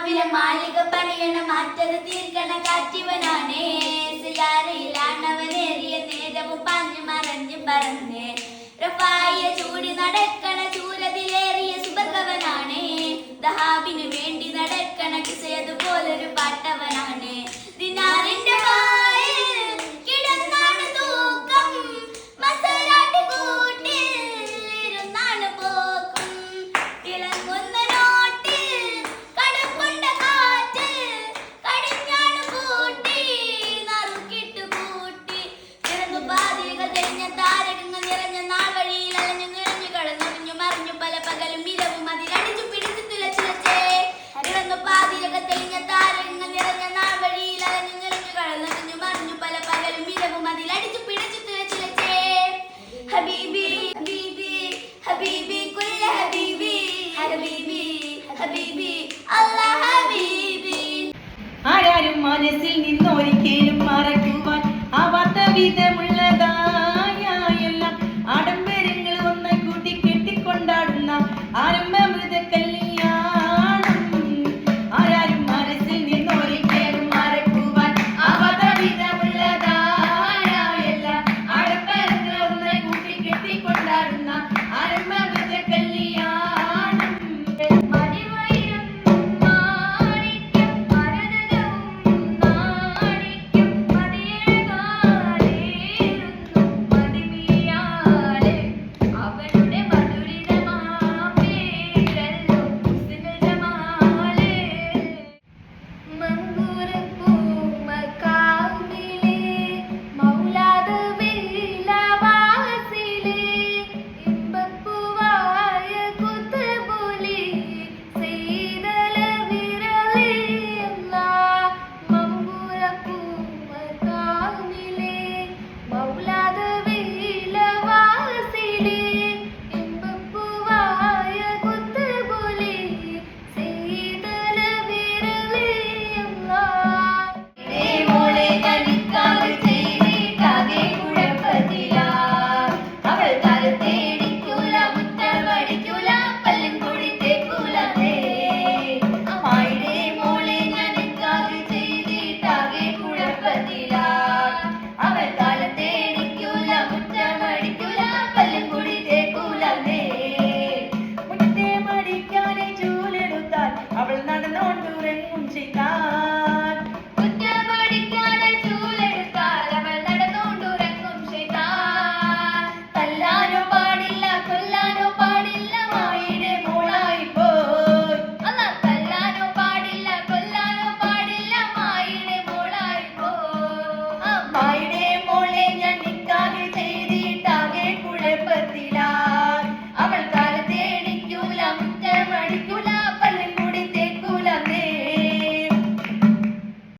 മാവിലെ മാലിക പണിയണ മാറ്റത് തീർക്കണ കാറ്റിവനാണേ. സിയാറയിലാണവനേറിയ നേരവും പാഞ്ഞു മറഞ്ഞു പറന്നേ. റഫായ ചൂടി നടക്കണ ചൂരതിലേറിയ സുബർഗവനാണേ. ദഹാബിന് വേണ്ടി താരകങ്ങൾ നിറഞ്ഞ നാൾ വഴിയിൽ അലഞ്ഞു നിറഞ്ഞു കളഞ്ഞു മറിഞ്ഞു പല പകലും ഇരവും അതിലടിച്ചു പിടിച്ചു തുലച്ചിലച്ചേ തിളങ്ങു പാതിരക തെളിഞ്ഞ താരകങ്ങൾ നിറഞ്ഞ നാൾ വഴിയിൽ അലഞ്ഞു നിറഞ്ഞു കളഞ്ഞു മറിഞ്ഞു പല പകലും ഇരവും അതിലടിച്ചു പിടിച്ചു തുലച്ചിലച്ചേ ഹബീബി ഹബീബി ഹബീബി കുല്ല ഹബീബി ഹബീബി ഹബീബി അല്ലാ ഹബീബി. ആരാരും മനസ്സിൽ നിന്നൊരിക്കലും മറക്കുവാൻ ആവാത്ത വിധമുള്ളതായ